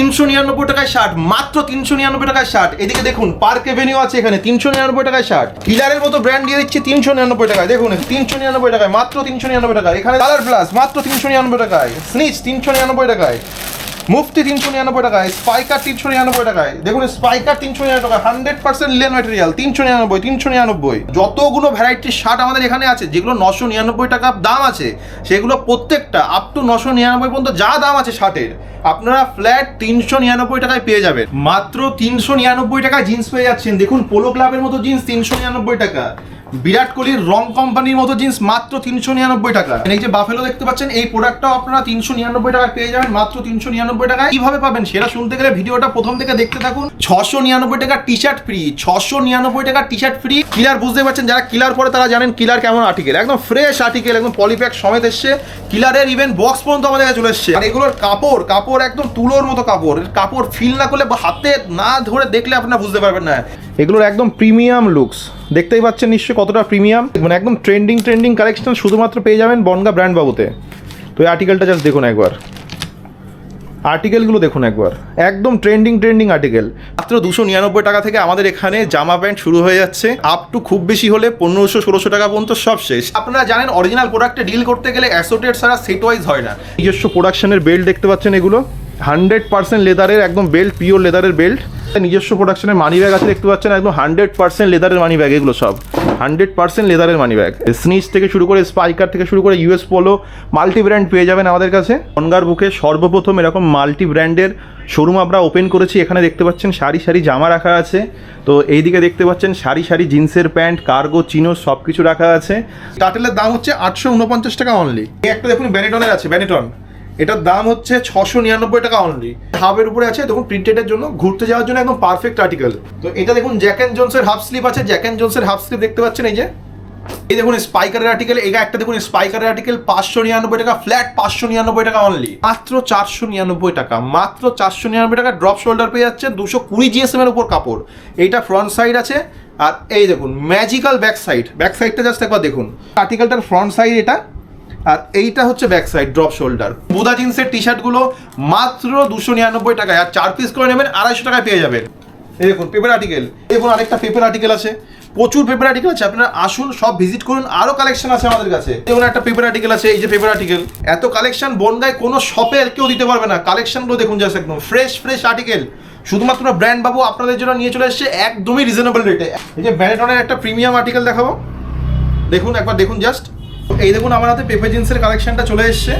তিনশো নিরানব্বই টাকায় শার্ট মাত্র তিনশো নিরানব্বই টাকায় শার্ট এদিকে দেখুন পার্ক এভিনিউ আছে এখানে, তিনশো নিরানব্বই টাকায় শার্ট কিলারের মতো ব্র্যান্ড দিয়ে দিচ্ছে তিনশো নিরানব্বই টাকায়। দেখুন, তিনশো নিরানব্বই টাকায়, মাত্র তিনশো নিরানব্বই টাকায়। এখানে কালার প্লাস মাত্র তিনশো নিরানব্বই টাকায়। স্নিচ তিনশো নিরানব্বই টাকায়। মুফতি তিনশো নিরানব্বই টাকায় স্পাইকার তিনশো নিরানব্বই টাকায়। দেখুন স্পাইকার তিনশো নিরানব্বই টাকা হান্ড্রেড পার্সেন্ট লিলেন ম্যাটেরিয়াল তিনশো নিরানব্বই তিনশো নিরানব্বই। যতগুলো ভ্যারাইটির শার্ট আমাদের এখানে আছে, যেগুলো নশো নিরানব্বই টাকা দাম আছে, সেগুলো প্রত্যেকটা আপ টু নশো নিরানব্বই পর্যন্ত যা দাম আছে শার্টের আপনারা ফ্ল্যাট তিনশো নিরানব্বই টাকায় পেয়ে যাবেন। মাত্র তিনশো নিরানব্বই টাকায় জিন্স পেয়ে যাচ্ছেন। দেখুন পোলো ক্লাবের মতো জিন্স তিনশো নিরানব্বই টাকা। বিরাট কোহলির রং কোম্পানির মতো জিন্স মাত্র তিনশো নিরানব্বই টাকা। এই যে বাফেলো দেখতে পাচ্ছেন, এই প্রোডাক্টটাও আপনারা তিনশো নিরানব্বই টাকা পেয়ে যাবেন, মাত্র তিনশো নিরানব্বই টাকায়। কীভাবে পাবেন সেটা শুনতে গেলে ভিডিওটা প্রথম থেকে দেখতে থাকুন। ছশো নিরানব্বই টাকা টি শার্ট ফ্রি ছশো নিরানব্বই টাকা টি শার্ট ফ্রি কিলার বুঝতে পারছেন, যারা কিলার পরে তারা জানেন কিলার কেমন আর্টিকেল একদম ফ্রেশ আর্টিকেল একদম পলিপ্যাক সমেত এসছে। কিলারের ইভেন বক্স পর্যন্ত আমাদের কাছে চলে এসছে। আর এগুলোর কাপড় কাপড় একদম তুলোর মতো কাপড়। কাপড় ফিল না করলে হাতে না ধরে দেখলে আপনারা বুঝতে পারবেন না। এগুলোর একদম প্রিমিয়াম লুকস দেখতেই পাচ্ছেন নিশ্চয়ই কতটা প্রিমিয়াম মানে একদম ট্রেন্ডিং ট্রেন্ডিং কালেকশন শুধুমাত্র পেয়ে যাবেন বনগা ব্র্যান্ড বাবুতে। তো এই আর্টিকেলটা জাস্ট দেখুন একবার। আর্টিকেলগুলো দেখুন একবার। একদম ট্রেন্ডিং ট্রেন্ডিং আর্টিকেল মাত্র দুশো নিরানব্বই টাকা থেকে আমাদের এখানে জামা প্যান্ট শুরু হয়ে যাচ্ছে। আপ টু খুব বেশি হলে পনেরোশো ষোলোশো টাকা পর্যন্ত সব শেষ। আপনারা জানেন অরিজিনাল প্রোডাক্টে ডিল করতে গেলে অ্যাসোটেড ছাড়া সেট ওয়াইজ হয় না। নিজস্ব প্রোডাকশনের বেল্ট দেখতে পাচ্ছেন এগুলো। হান্ড্রেড পার্সেন্ট লেদারের একদম বেল্ট পিওর লেদারের বেল্ট নিজস্ব প্রোডাকশনের মানি ব্যাগ আছে দেখতে পাচ্ছেন, একদম হান্ড্রেড পার্সেন্ট লেদারের মানি ব্যাগ এগুলো সব। হান্ড্রেড পার্সেন্ট লেদারের মানি ব্যাগ স্নিচ থেকে শুরু করে স্পাইকার থেকে শুরু করে ইউএস পোলো মাল্টি ব্র্যান্ড পেয়ে যাবেন আমাদের কাছে। অনগার বুকে সর্বপ্রথম এরকম মাল্টি ব্র্যান্ডের শোরুম আমরা ওপেন করেছি। এখানে দেখতে পাচ্ছেন সারি সারি জামা রাখা আছে। তো এইদিকে দেখতে পাচ্ছেন সারি সারি জিন্সের প্যান্ট কার্গো চিনো সব কিছু রাখা আছে। টাটেলের দাম হচ্ছে আটশো উনপঞ্চাশ টাকা অনলি একটা দেখুন ব্যানেটনের আছে ব্যানেটন এটার দাম হচ্ছে ছশো নিরানব্বই টাকা অনলি হাফের উপরে আছে, দেখুন প্রিন্টেডের জন্য, ঘুরতে যাওয়ার জন্য একদম পারফেক্ট আর্টিকেল তো এটা দেখুন জ্যাক অ্যান্ড জোন্সের হাফ স্লিপ আছে জ্যাক অ্যান্ড জোন্সের হাফ স্লিপ দেখতে পাচ্ছেন এই যে। এই দেখুন স্পাইকারের আর্টিকেল এটা একটা দেখুন স্পাইকারের আর্টিকেল পাঁচশো নিরানব্বই টাকা ফ্ল্যাট পাঁচশো নিরানব্বই টাকা অনলি মাত্র চারশো নিরানব্বই টাকা, মাত্র চারশো নিরানব্বই টাকা ড্রপ শোল্ডার পেয়ে যাচ্ছে দুশো কুড়ি জিএসএম এর উপর কাপড়। এইটা ফ্রন্ট সাইড আছে, আর এই দেখুন ম্যাজিক্যাল ব্যাক সাইড ব্যাক সাইডটা জাস্ট একবার দেখুন। আর্টিকেলটার ফ্রন্ট সাইড এটা আর এইটা হচ্ছে ব্যাক সাইড ড্রপ শোল্ডার বুদা জিন্সের টি শার্টগুলো মাত্র দুশো নিরানব্বই টাকায়, আর চার পিস করে নেবেন, আড়াইশো টাকায় পেয়ে যাবেন। এই দেখুন পেপার আর্টিকেল দেখুন, আরেকটা পেপার আর্টিকেল আছে। প্রচুর পেপার আর্টিকেল আছে, আপনারা আসুন, সব ভিজিট করুন, আরও কালেকশন আছে আমাদের কাছে। যেমন একটা পেপার আর্টিকেল আছে, এই যে পেপার আর্টিকেল এত কালেকশন বনগায় কোনো শপে আর কেউ দিতে পারবে না। কালেকশনগুলো দেখুন জাস্ট একদম ফ্রেশ ফ্রেশ আর্টিকেল শুধুমাত্র ব্র্যান্ড বাবু আপনাদের জন্য নিয়ে চলে এসেছে একদমই রিজনেবল রেটে এই যে ব্যানেটনের একটা প্রিমিয়াম আর্টিকেল দেখাবো। দেখুন, একবার দেখুন জাস্ট এই দেখুন, আমার হাতে পেপে জিন্সের কালেকশনটা চলে এসছে।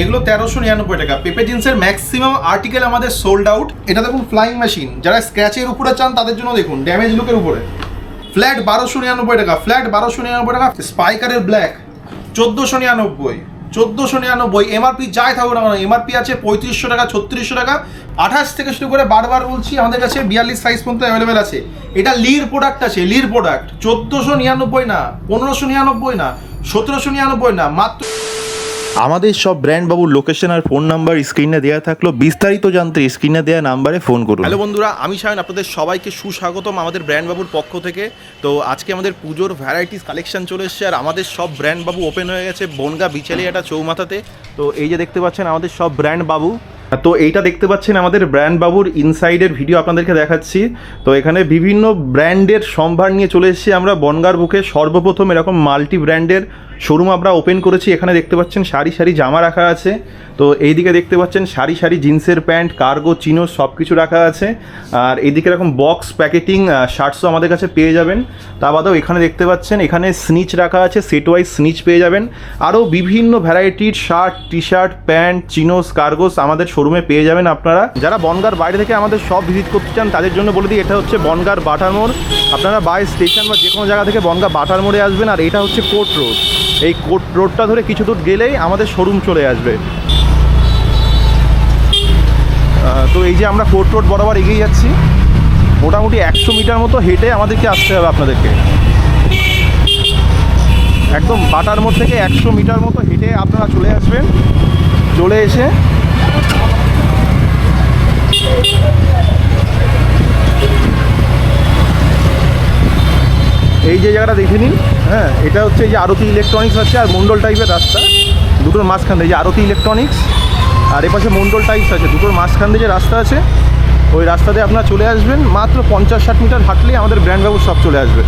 এগুলো তেরোশো নিরানব্বই টাকা। পেপে জিন্সের ম্যাক্সিমাম আর্টিকেল আমাদের সোল্ড আউট এটা দেখুন ফ্লাইং মেশিন যারা স্ক্র্যাচের উপরে চান, তাদের জন্য দেখুন ড্যামেজ লুকের উপরে। ফ্ল্যাট বারোশো নিরানব্বই টাকা ফ্ল্যাট বারোশো নিরানব্বই টাকা স্পাইকারের ব্ল্যাক চোদ্দোশো নিরানব্বই। চোদ্দোশো নিরানব্বই এমআরপি যাই থাকুক না এমআরপি আছে পঁয়ত্রিশশো টাকা, ছত্রিশশো টাকা। আঠাশ থেকে শুরু করে বারবার বলছি, আমাদের কাছে বিয়াল্লিশ সাইজ পর্যন্ত অ্যাভেলেবেল আছে। এটা লির প্রোডাক্ট আছে লির প্রোডাক্ট চোদ্দোশো নিরানব্বই না, পনেরোশো নিরানব্বই না, সতেরোশো নিরানব্বই না, মাত্র আমাদের সব ব্র্যান্ড বাবুর লোকেশন আর ফোন নাম্বার স্ক্রিনে দেওয়া থাকল। বিস্তারিত জানতে স্ক্রিনে দেওয়া নাম্বারে ফোন করুন। হ্যালো বন্ধুরা, আমি সায়ন আপনাদের সবাইকে সুস্বাগতম আমাদের ব্র্যান্ড বাবুর পক্ষ থেকে। তো আজকে আমাদের পুজোর ভ্যারাইটিস কালেকশন চলে এসেছে আর আমাদের সব ব্র্যান্ড বাবু ওপেন হয়ে গেছে বনগা বিচালিয়াটা চৌমাথাতে। তো এই যে দেখতে পাচ্ছেন আমাদের সব ব্র্যান্ড বাবু। তো এইটা দেখতে পাচ্ছেন আমাদের ব্র্যান্ড বাবুর ইনসাইডের ভিডিও আপনাদেরকে দেখাচ্ছি। তো এখানে বিভিন্ন ব্র্যান্ডের সম্ভার নিয়ে চলে এসেছি আমরা। বনগার বুকে সর্বপ্রথম এরকম মাল্টি ব্র্যান্ডের শোরুম আমরা ওপেন করেছি, এখানে দেখতে পাচ্ছেন সারি সারি জামা রাখা আছে। তো এইদিকে দেখতে পাচ্ছেন সারি সারি জিন্সের প্যান্ট, কার্গো, চিনো সব কিছু রাখা আছে। আর এইদিকে এরকম বক্স প্যাকেটিং শার্টসও আমাদের কাছে পেয়ে যাবেন। তা বাদেও এখানে দেখতে পাচ্ছেন, এখানে স্নিচ রাখা আছে সেট ওয়াইজ স্নিচ পেয়ে যাবেন। আরও বিভিন্ন ভ্যারাইটির shirt T shirt pant chinos cargos আমাদের শোরুমে পেয়ে যাবেন আপনারা। যারা বনগার বাইরে থেকে আমাদের সব ভিজিট করতে চান, তাদের জন্য বলে দিই, এটা হচ্ছে বনগার বাটার মোড়। আপনারা বাই স্টেশন বা যে কোনো জায়গা থেকে বনগা বাটার মোড়ে আসবেন, আর এটা হচ্ছে কোর্ট রোড এই কোর্ট রোডটা ধরে কিছু দূর গেলেই আমাদের শোরুম চলে আসবে। তো এই যে আমরা কোর্ট রোড বরাবর এগিয়ে যাচ্ছি, মোটামুটি একশো মিটার মতো হেঁটে আমাদেরকে আসতে হবে আপনাদেরকে। একদম বাটার মোড় থেকে একশো মিটার মতো হেঁটে আপনারা চলে আসবেন, চলে এসে এই যে জায়গাটা দেখে নিন। হ্যাঁ এটা হচ্ছে যে আরতি ইলেকট্রনিক্স আছে আর মন্ডল টাইপের রাস্তা। দুটোর মাঝখানে এই যে আরতি ইলেকট্রনিক্স আর এপাশে মন্ডল টাইপস আছে, দুটোর মাঝখান দিয়ে যে রাস্তা আছে, ওই রাস্তাতে আপনারা চলে আসবেন। মাত্র পঞ্চাশ ষাট মিটার হাঁটলেই আমাদের ব্র্যান্ড বাবুর সব চলে আসবে।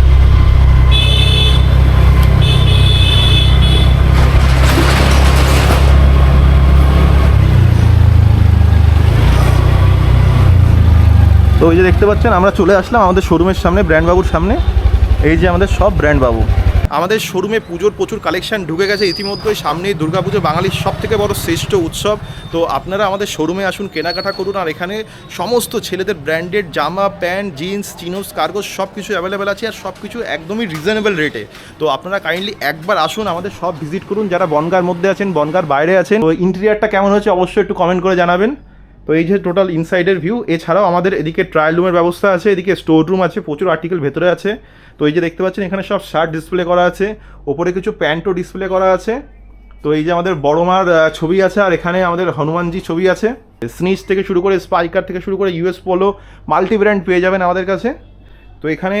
তো ওই যে দেখতে পাচ্ছেন, আমরা চলে আসলাম আমাদের শোরুমের সামনে ব্র্যান্ড বাবুর সামনে। এই যে আমাদের সব ব্র্যান্ড বাবু। আমাদের শোরুমে পুজোর প্রচুর কালেকশন ঢুকে গেছে। ইতিমধ্যেই সামনেই দুর্গাপুজো, বাঙালির সব থেকে বড় শ্রেষ্ঠ উৎসব। তো আপনারা আমাদের শোরুমে আসুন, কেনাকাটা করুন। আর এখানে সমস্ত ছেলেদের ব্র্যান্ডেড জামা, প্যান্ট, জিন্স, চিনোস, কার্গো সব কিছু অ্যাভেলেবেল আছে আর সব কিছু একদমই রিজনেবল রেটে তো আপনারা কাইন্ডলি একবার আসুন, আমাদের সব ভিজিট করুন। যারা বনগার মধ্যে আছেন, বনগার বাইরে আছেন, তো ইন্টেরিয়ারটা কেমন হয়েছে অবশ্যই একটু কমেন্ট করে জানাবেন। তো এই যে টোটাল ইনসাইডের ভিউ এছাড়াও আমাদের এদিকে ট্রায়াল রুমের ব্যবস্থা আছে, এদিকে স্টোর রুম আছে, প্রচুর আর্টিকেল ভেতরে আছে। তো এই যে দেখতে পাচ্ছেন, এখানে সব শার্ট ডিসপ্লে করা আছে, ওপরে কিছু প্যান্টও ডিসপ্লে করা আছে। তো এই যে আমাদের বড় মার ছবি আছে, আর এখানে আমাদের হনুমানজি ছবি আছে। স্নিচ থেকে শুরু করে স্পাইকার থেকে শুরু করে ইউএস পোলো মাল্টি ব্র্যান্ড পেয়ে যাবেন আমাদের কাছে। তো এখানে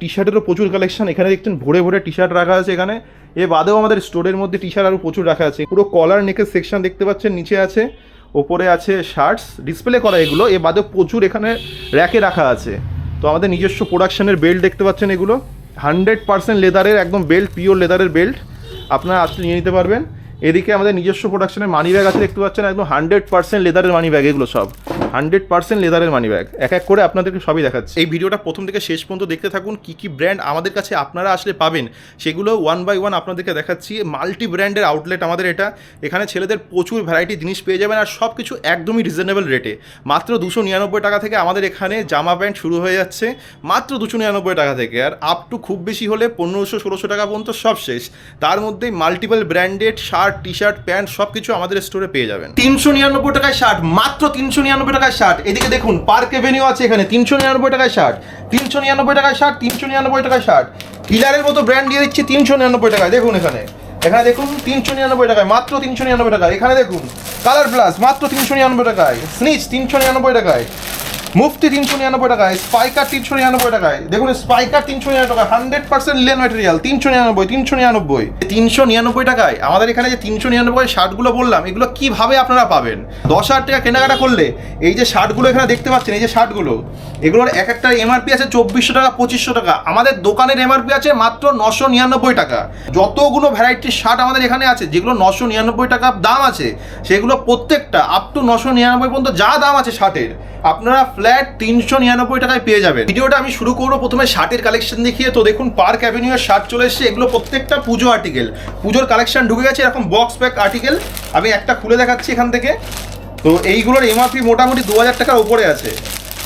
টি শার্টেরও প্রচুর কালেকশন এখানে দেখছেন, ভরে ভরে টি শার্ট রাখা আছে এখানে। এ বাদেও আমাদের স্টোরের মধ্যে টি শার্ট আরও প্রচুর রাখা আছে। পুরো কলার নেকের সেকশন দেখতে পাচ্ছেন, নিচে আছে। ওপরে আছে শার্টস, ডিসপ্লে করা এগুলো এ বাদেও প্রচুর এখানে র্যাকে রাখা আছে। তো আমাদের নিজস্ব প্রোডাকশনের বেল্ট দেখতে পাচ্ছেন এগুলো। হান্ড্রেড পার্সেন্ট লেদারের, একদম বেল্ট, পিওর লেদারের বেল্ট। আপনারা আসলে নিয়ে নিতে পারবেন। এদিকে আমাদের নিজস্ব প্রোডাকশনের মানি ব্যাগ আছে, দেখতে পাচ্ছেন একদম হান্ড্রেড পার্সেন্ট লেদারের মানি ব্যাগ এগুলো সব। হান্ড্রেড পার্সেন্ট লেদারের মানি ব্যাগ এক এক করে আপনাদেরকে সবই দেখাচ্ছে। এই ভিডিওটা প্রথম থেকে শেষ পর্যন্ত দেখতে থাকুন, কি কি ব্র্যান্ড আমাদের কাছে আপনারা আসলে পাবেন, সেগুলো ওয়ান বাই ওয়ান আপনাদেরকে দেখাচ্ছি। মাল্টি ব্র্যান্ডের আউটলেট আমাদের এটা। এখানে ছেলেদের প্রচুর ভ্যারাইটি জিনিস পেয়ে যাবেন আর সব কিছু একদমই রিজনেবল রেটে মাত্র দুশো নিরানব্বই টাকা থেকে আমাদের এখানে জামা প্যান্ট শুরু হয়ে যাচ্ছে, মাত্র দুশো নিরানব্বই টাকা থেকে। আর আপ টু খুব বেশি হলে পনেরোশো ষোলোশো টাকা পর্যন্ত সব শেষ। তার মধ্যেই multiple branded shirt T shirt pant সব কিছু আমাদের স্টোরে পেয়ে যাবেন তিনশো নিরানব্বই টাকায় শার্ট মাত্র তিনশো নিরানব্বই টাকায় শার্ট এদিকে দেখুন পার্ক এভিনিউ আছে এখানে তিনশো নিরানব্বই টাকায় শার্ট তিনশো নিরানব্বই টাকায় শার্ট তিনশো নিরানব্বই টাকায় শার্ট কিলারের মতো ব্র্যান্ড দিয়ে দিচ্ছি তিনশো নিরানব্বই টাকায় দেখুন এখানে এখানে দেখুন তিনশো নিরানব্বই টাকায় মাত্র তিনশো নিরানব্বই টাকায় এখানে দেখুন কালার প্লাস মাত্র তিনশো নিরানব্বই টাকায় স্নিচ তিনশো নিরানব্বই টাকায় মুফতি তিনশো নিরানব্বই টাকায় স্পাইকার তিনশো নিরানব্বই টাকায়। দেখুন স্পাইকার তিনশো নিরানব্বই টাকা হান্ড্রেড পার্সেন্ট লিলেন ম্যাটেরিয়াল তিনশো নিরানব্বই তিনশো নিরানব্বই। তিনশো নিরানব্বই টাকায়, আমাদের এখানে যে তিনশো নিরানব্বই শার্টগুলো বললাম, এগুলো কীভাবে আপনারা পাবেন? দশ হাজার টাকা কেনাকাটা করলে, এই যে শার্টগুলো এখানে দেখতে পাচ্ছেন, এই যে শার্টগুলো, এগুলোর এক একটা এমআরপি আছে চব্বিশশো টাকা, পঁচিশশো টাকা। আমাদের দোকানের এমআরপি আছে মাত্র নশো নিরানব্বই টাকা। যতগুলো ভ্যারাইটির শার্ট আমাদের এখানে আছে, যেগুলো নশো নিরানব্বই টাকা দাম আছে, সেগুলো প্রত্যেকটা আপ টু নশো নিরানব্বই পর্যন্ত যা দাম আছে শার্টের, আপনারা ফ্ল্যাট তিনশো নিরানব্বই টাকায় পেয়ে যাবেন। ভিডিওটা আমি শুরু করব প্রথমে শার্টের কালেকশন দেখিয়ে। তো দেখুন পার্ক অ্যাভিনিউ শার্ট চলে এসেছে। এগুলো প্রত্যেকটা পুজো আর্টিকেল পুজোর কালেকশন ঢুকে গেছে, এরকম বক্স প্যাক আর্টিকেল আমি একটা খুলে দেখাচ্ছি এখান থেকে। তো এইগুলোর এমআরপি মোটামুটি দু হাজার টাকার উপরে আছে।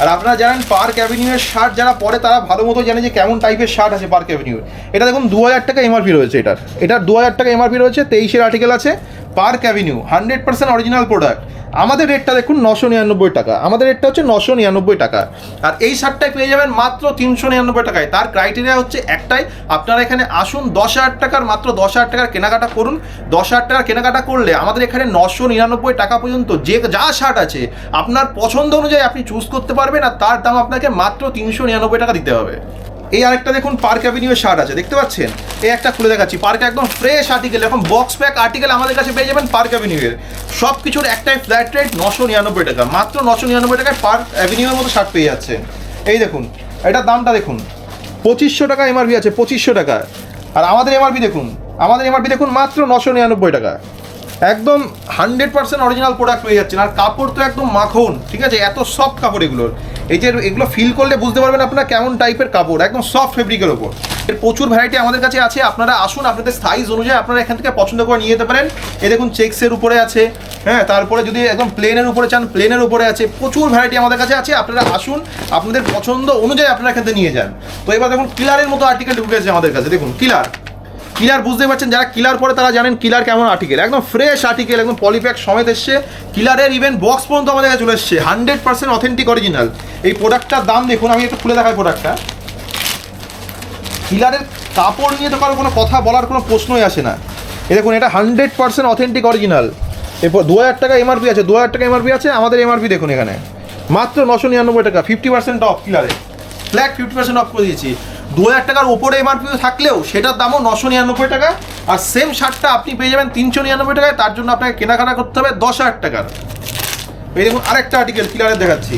আর আপনারা জানেন পার্ক অ্যাভিনিউয়ের শার্ট যারা পরে, তারা ভালো মতো জানে যে কেমন টাইপের শার্ট আছে পার্ক অ্যাভিনিউ এটা দেখুন, দু হাজার টাকা এমআরপি রয়েছে এটার। এটার দু হাজার টাকা এমআরপি রয়েছে, তেইশের আর্টিকেল আছে। Park Avenue, hundred percent original product. আমাদের রেটটা দেখুন নশো নিরানব্বই টাকা। আমাদের রেটটা হচ্ছে নশো নিরানব্বই টাকা। আর এই শার্টটায় পেয়ে যাবেন মাত্র তিনশো নিরানব্বই টাকায়। তার ক্রাইটেরিয়া হচ্ছে একটাই, আপনারা এখানে আসুন, দশ হাজার টাকার মাত্র দশ হাজার টাকার কেনাকাটা করুন। দশ হাজার টাকার কেনাকাটা করলে আমাদের এখানে নশো নিরানব্বই টাকা পর্যন্ত যে যা শার্ট আছে, আপনার পছন্দ অনুযায়ী আপনি চুজ করতে পারবেন আর তার দাম আপনাকে মাত্র তিনশো নিরানব্বই টাকা দিতে হবে। এই আরেকটা দেখুন পার্ক অ্যাভিনিউ শার্ট আছে, দেখতে পাচ্ছেন? এই একটা খুলে দেখাচ্ছি। পার্কে একদম ফ্রেশ আর্টিকেল এখন বক্স প্যাক আর্টিকেল আমাদের কাছে পেয়ে যাবেন পার্ক অ্যাভিনিউয়ের সব কিছুর একটাই ফ্ল্যাট রেট নশো নিরানব্বই টাকা, মাত্র নশো নিরানব্বই টাকায় পার্ক অ্যাভিনিউয়ের মতো শার্ট পেয়ে যাচ্ছে এই দেখুন, এটার দামটা দেখুন। পঁচিশশো টাকা এমআরপি আছে, পঁচিশশো টাকা। আর আমাদের এমআরপি দেখুন, আমাদের এমআরপি দেখুন মাত্র নশো নিরানব্বই টাকা। একদম হান্ড্রেড পার্সেন্ট অরিজিনাল প্রোডাক্ট পেয়ে যাচ্ছেন। আর কাপড় তো একদম মাখন, ঠিক আছে? এত সফট কাপড় এগুলোর। এই যে এগুলো ফিল করলে বুঝতে পারবেন আপনারা কেমন টাইপের কাপড়, একদম সফট ফেব্রিকের ওপর এর প্রচুর ভ্যারাইটি আমাদের কাছে আছে, আপনারা আসুন, আপনাদের সাইজ অনুযায়ী আপনারা এখান থেকে পছন্দ করে নিয়ে যেতে পারেন। এ দেখুন চেক্সের উপরে আছে হ্যাঁ তারপরে যদি একদম প্লেনের উপরে চান প্লেনের উপরে আছে, প্রচুর ভ্যারাইটি আমাদের কাছে আছে, আপনারা আসুন, আপনাদের পছন্দ অনুযায়ী আপনারা এখান থেকে নিয়ে যান। তো এবার দেখুন কিলারের মতো আর্টিকেল ঢুকেছে আমাদের কাছে, দেখুন কিলার কিলার বুঝতে পারছেন, যারা কিলার পরে তারা জানেন কিলার কেমন আর্টিকেল একদম ফ্রেশ আর্টিকেল একদম পলিপ্যাক সমেত এসছে। কিলারের ইভেন বক্স পর্যন্ত আমাদের কাছে চলে এসছে। হান্ড্রেড পার্সেন্ট অথেন্টিক অরিজিনাল এই প্রোডাক্টটার দাম দেখুন, আমি একটু খুলে দেখাই প্রোডাক্টটা কিলারের কাপড় নিয়ে তো কারও কোনো কথা বলার কোনো প্রশ্নই আসে না। এ দেখুন, এটা হান্ড্রেড পার্সেন্ট অথেন্টিক অরিজিনাল এরপর দু হাজার টাকা এমআরপি আছে দু হাজার টাকা এমআরপি আছে, আমাদের এমআরপি দেখুন এখানে। মাত্র নশো নিরানব্বই টাকা ফিফটি পার্সেন্ট অফ কিলারে ফ্ল্যাট ফিফটি পার্সেন্ট অফ করে দিয়েছি। দু হাজার টাকার ওপরে এমআরপি থাকলেও সেটার দামও নশো নিরানব্বই টাকা। আর সেম শার্টটা আপনি পেয়ে যাবেন তিনশো নিরানব্বই টাকায়, তার জন্য আপনাকে কেনাকাটা করতে হবে দশ হাজার টাকার। এই দেখুন, আরেকটা আর্টিকেল ক্লিয়ারে দেখাচ্ছি।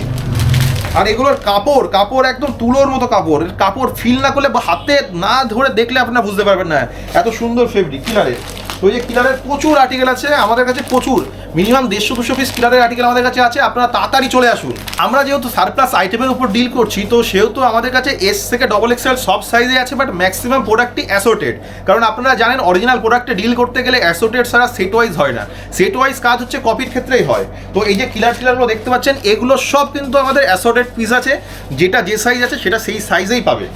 আর এগুলোর কাপড় কাপড় একদম তুলোর মতো কাপড়। কাপড় ফিল না করলে বা হাতে না ধরে দেখলে আপনারা বুঝতে পারবেন না। এত সুন্দর ফেব্রিক কিলারের তো এই যে কিলারের প্রচুর আর্টিকেল আছে, আমাদের কাছে প্রচুর। মিনিমাম দেড়শো, দুশো পিস কিলারের আর্টিকেল আমাদের কাছে আছে, আপনারা তাড়াতাড়ি চলে আসুন। আমরা যেহেতু সারপ্লাস আইটেমের উপর ডিল করছি, তো সেহেতু আমাদের কাছে এস থেকে ডবল এক্সেল সব সাইজে আছে বাট ম্যাক্সিমাম প্রোডাক্টই অ্যাসোটেড কারণ আপনারা জানেন অরিজিনাল প্রোডাক্টে ডিল করতে গেলে অ্যাসোটেড ছাড়া সেট ওয়াইজ হয় না। সেট ওয়াইজ কাজ হচ্ছে কপির ক্ষেত্রেই হয়। তো এই যে কিলার টিলারগুলো দেখতে পাচ্ছেন, এগুলো সব কিন্তু আমাদের অ্যাসোটেড পিস আছে, যেটা যে সাইজ আছে, সেটা সেই সাইজেই পাবে।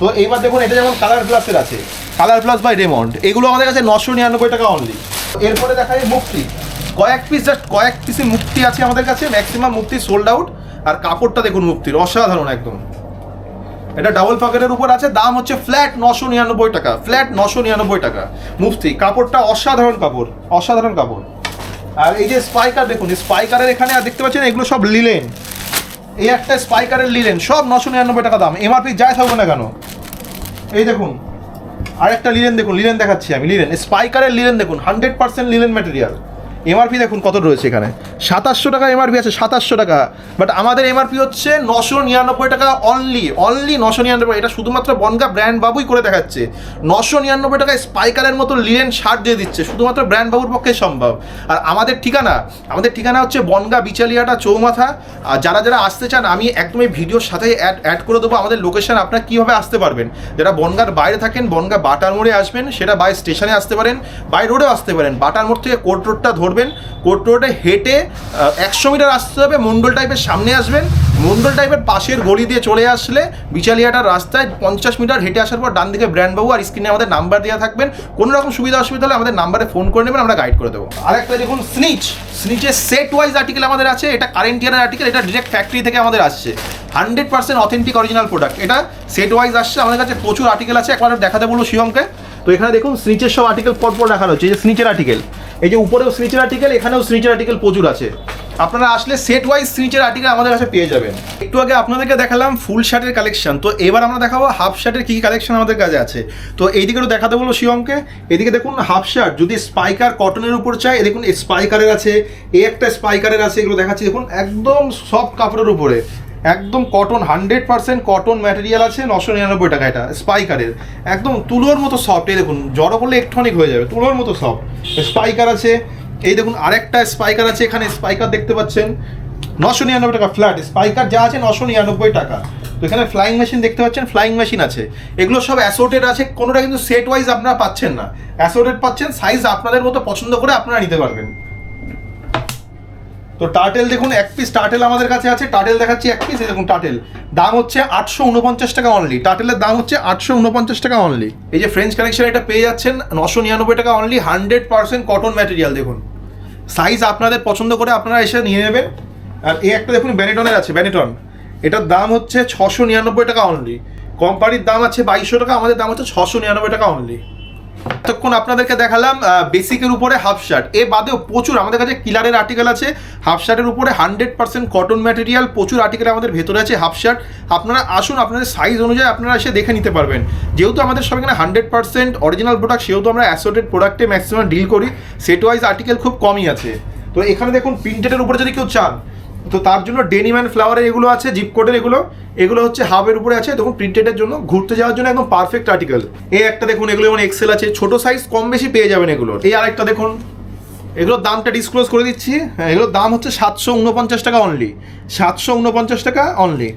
তো এইবার দেখুন, এটা যেমন কালার প্লাসের আছে। Colour plus by Raymond. এগুলো আমাদের কাছে নশো নিরানব্বই টাকা অনলি এরপরে দেখা যায় মুক্তি। কয়েক পিস জাস্ট কয়েক পিসে মুক্তি আছে আমাদের কাছে ম্যাক্সিমাম মুক্তি সোল্ড আউট আর কাপড়টা দেখুন মুক্তির, অসাধারণ একদম। এটা ডাবল পকেটের উপর আছে, দাম হচ্ছে ফ্ল্যাট নশো নিরানব্বই টাকা ফ্ল্যাট নশো নিরানব্বই টাকা। মুফতি কাপড়টা অসাধারণ কাপড় অসাধারণ কাপড়। আর এই যে স্পাইকার দেখুন স্পাইকারের এখানে আর দেখতে পাচ্ছেন এগুলো সব লিলেন এই একটা স্পাইকারের লিলেন সব নশো নিরানব্বই টাকা দাম। এমআরপি যাই থাকবে না কেন। এই দেখুন আরেকটা লিলেন দেখুন লিলেন দেখাচ্ছি আমি লিলেন স্পাইকারের লিলেন দেখুন hundred percent linen material MRP দেখুন কত রয়েছে এখানে। সাতাশশো টাকা এমআরপি আছে, সাতাশশো টাকা। বাট আমাদের এমআরপি হচ্ছে নশো নিরানব্বই টাকা অনলি অনলি নশো নিরানব্বই এটা শুধুমাত্র বনগা ব্র্যান্ড বাবুই করে দেখাচ্ছে। নশো নিরানব্বই টাকায় স্পাইকারের মতো লিলেন শার্ট দিয়ে দিচ্ছে। শুধুমাত্র ব্র্যান্ড বাবুর পক্ষে সম্ভব। আর আমাদের ঠিকানা আমাদের ঠিকানা হচ্ছে বনগা বিচালিয়াটা চৌমাথা। আর যারা যারা আসতে চান, আমি একদম এই ভিডিওর সাথে অ্যাড অ্যাড করে দেবো আমাদের লোকেশন আপনারা কীভাবে আসতে পারবেন? যারা বনগার বাইরে থাকেন, বনগা বাটার মোড়ে আসবেন, সেটা বাই স্টেশনে আসতে পারেন বাই রোডেও আসতে পারেন। বাটার মোড় থেকে কোর্ট রোডটা ধরবেন। কোর্ট রোডে হেঁটে একশো মিটার আসতে হবে, মন্ডল টাইপের সামনে আসবেন। মন্ডল টাইপের পাশের গলি দিয়ে চলে আসলে বিচালিয়াটার রাস্তায় পঞ্চাশ মিটার হেঁটে আসার পর ডান দিকে ব্র্যান্ড বাবু আর স্ক্রিনে আমাদের নাম্বার দেওয়া থাকবেন। কোনো রকম সুবিধা অসুবিধা হলে আমাদের নাম্বারে ফোন করে নেবেন, আমরা গাইড করে দেবো। আরেকটা দেখুন, স্নিচ। স্নিচের সেট ওয়াইজ আর্টিকেল আমাদের আছে, এটা কারেন্ট ইয়ারের আর্টিকেল এটা ডিরেক্ট ফ্যাক্টরি থেকে আমাদের আসছে। Hundred percent authentic original product এটা সেট ওয়াইজ আসছে, আমাদের কাছে প্রচুর আর্টিকেল আছে, একবার দেখাতে বলব শিবমকে তো এখানে দেখুন, স্নিচের সব আর্টিকেল পর পর রাখা রয়েছে যে স্নিচের আর্টিকেল এই যে উপরেও স্নিচের আর্টিকেল এখানেও স্নিচের আর্টিকেল প্রচুর আছে। আপনারা আসলে সেট ওয়াইজ স্নিচের আর্টিকেল আমাদের কাছে পেয়ে যাবেন। একটু আগে আপনাদেরকে দেখালাম ফুল শার্টের কালেকশন তো এবার আমরা দেখাবো হাফ শার্টের কী কী কালেকশন আমাদের কাছে আছে। তো এইদিকে একটু দেখাতে বলব শিবমকে এদিকে দেখুন হাফ শার্ট যদি স্পাইকার কটনের উপর চাই, এ দেখুন স্পাইকারের আছে এই একটা স্পাইকারের আছে, এগুলো দেখাচ্ছি। দেখুন একদম সফট কাপড়ের উপরে। একদম cotton hundred percent cotton material আছে, নশো নিরানব্বই টাকা এটা স্পাইকারের একদম তুলোর মতো সফট এই দেখুন, জড়ো করলে একটুখানি হয়ে যাবে, তুলোর মতো সফট স্পাইকার আছে, এই দেখুন, আরেকটা স্পাইকার আছে, এখানে স্পাইকার দেখতে পাচ্ছেন, নশো নিরানব্বই টাকা ফ্ল্যাট স্পাইকার যা আছে নশো নিরানব্বই টাকা। তো এখানে ফ্লাইং মেশিন দেখতে পাচ্ছেন ফ্লাইং মেশিন আছে। এগুলো সব অ্যাসোর্টেড আছে, কোনোটা কিন্তু সেট ওয়াইজ আপনারা পাচ্ছেন না। অ্যাসোর্টেড পাচ্ছেন সাইজ আপনাদের মতো পছন্দ করে আপনারা নিতে পারবেন। তো টার্টেল দেখুন, এক পিস টার্টেল আমাদের কাছে আছে। টার্টেল দেখাচ্ছি এক পিস দেখুন টার্টেল দাম হচ্ছে আটশো উনপঞ্চাশ টাকা অনলি টার্টেলের দাম হচ্ছে আটশো উনপঞ্চাশ টাকা অনলি এই যে ফ্রেঞ্চ কালেকশন এটা পেয়ে যাচ্ছেন নশো নিরানব্বই টাকা only hundred percent cotton material দেখুন। সাইজ আপনাদের পছন্দ করে আপনারা এসে নিয়ে নেবেন। আর এই একটা দেখুন ব্যানেটনের আছে ব্যানেটন এটার দাম হচ্ছে ছশো নিরানব্বই টাকা অনলি কোম্পানির দাম আছে বাইশশো টাকা, আমাদের দাম হচ্ছে ছশো নিরানব্বই টাকা অনলি এতক্ষণ আপনাদেরকে দেখালাম বেসিকের উপরে হাফ শার্ট এ বাদেও প্রচুর, আমাদের কাছে কিলারের আর্টিকেল আছে। হাফ শার্টের উপরে হান্ড্রেড পার্সেন্ট কটন ম্যাটেরিয়াল প্রচুর আর্টিকেল আমাদের ভেতরে আছে হাফ শার্ট আপনারা আসুন, আপনাদের সাইজ অনুযায়ী আপনারা এসে দেখে নিতে পারবেন। যেহেতু আমাদের সব এখানে হান্ড্রেড পার্সেন্ট অরিজিনাল প্রোডাক্ট সেহেতু আমরা অ্যাসোটেড প্রোডাক্টে ম্যাক্সিমাম ডিল করি। সেট ওয়াইজ আর্টিকেল খুব কমই আছে। তো এখানে দেখুন প্রিন্টেডের উপরে যদি কেউ চান তো তার জন্য ডেনিম অ্যান্ড ফ্লাওয়ারের এগুলো আছে জিপ কোটের এগুলো। এগুলো হচ্ছে হাবের উপরে আছে, দেখুন প্রিন্টেডের জন্য। ঘুরতে যাওয়ার জন্য একদম পারফেক্ট আর্টিকেল এই একটা দেখুন, এগুলো যেমন এক্সেল আছে, ছোট সাইজ কম বেশি পেয়ে যাবেন এগুলো। এই আরেকটা দেখুন, এগুলোর দামটা ডিসক্লোজ করে দিচ্ছি। হ্যাঁ এগুলোর দাম হচ্ছে সাতশো উনপঞ্চাশ টাকা অনলি সাতশো উনপঞ্চাশ টাকা অনলি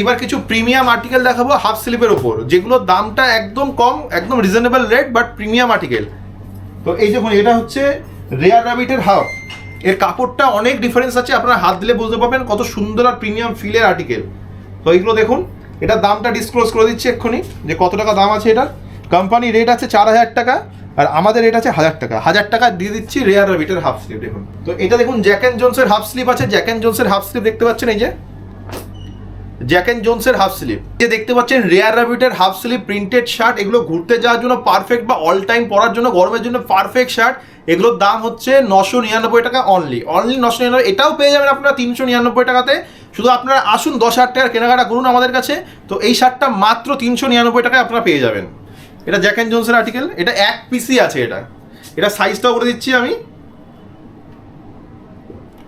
এবার কিছু প্রিমিয়াম আর্টিকেল দেখাবো হাফ স্লিপের ওপর যেগুলোর দামটা একদম কম, একদম reasonable rate but premium article তো এই দেখুন, এটা হচ্ছে রেয়ার র্যাবিটের হাফ। এর কাপড়টা অনেক ডিফারেন্স আছে, আপনারা হাত দিলে বুঝতে পারবেন কত সুন্দর আর প্রিমিয়াম ফিলের আর্টিকেল তো এইগুলো দেখুন এটার দামটা ডিসক্লোজ করে দিচ্ছি এক্ষুনি, যে কত টাকা দাম আছে এটার। কোম্পানি রেট আছে চার হাজার টাকা, আর আমাদের রেট আছে হাজার টাকা। হাজার টাকা দিয়ে দিচ্ছি রেয়ার র্যাবিটের হাফ স্লিপ দেখুন। তো এটা দেখুন জ্যাক অ্যান্ড জোন্সের হাফ স্লিপ আছে জ্যাক অ্যান্ড জোন্সের হাফ স্লিপ দেখতে পাচ্ছেন এই যে। জ্যাক অ্যান্ড জোনসের হাফ স্লিপ যে দেখতে পাচ্ছেন রেয়ার র্যাবিটের হাফ স্লিপ প্রিন্টেড শার্ট এগুলো ঘুরতে যাওয়ার জন্য পারফেক্ট বা অল টাইম পরার জন্য, গরমের জন্য পারফেক্ট শার্ট এগুলোর দাম হচ্ছে নশো নিরানব্বই টাকা অনলি অনলি নশো নিরানব্বই, এটাও পেয়ে যাবেন আপনারা তিনশো নিরানব্বই টাকাতে। শুধু আপনারা আসুন দশ হাজার টাকার কেনাকাটা করুন আমাদের কাছে। তো এই শার্টটা মাত্র তিনশো নিরানব্বই টাকায় আপনারা পেয়ে যাবেন। এটা জ্যাক অ্যান্ড জোনসের আর্টিকেল এটা এক পিসি আছে এটা। এটা সাইজটাও করে দিচ্ছি আমি।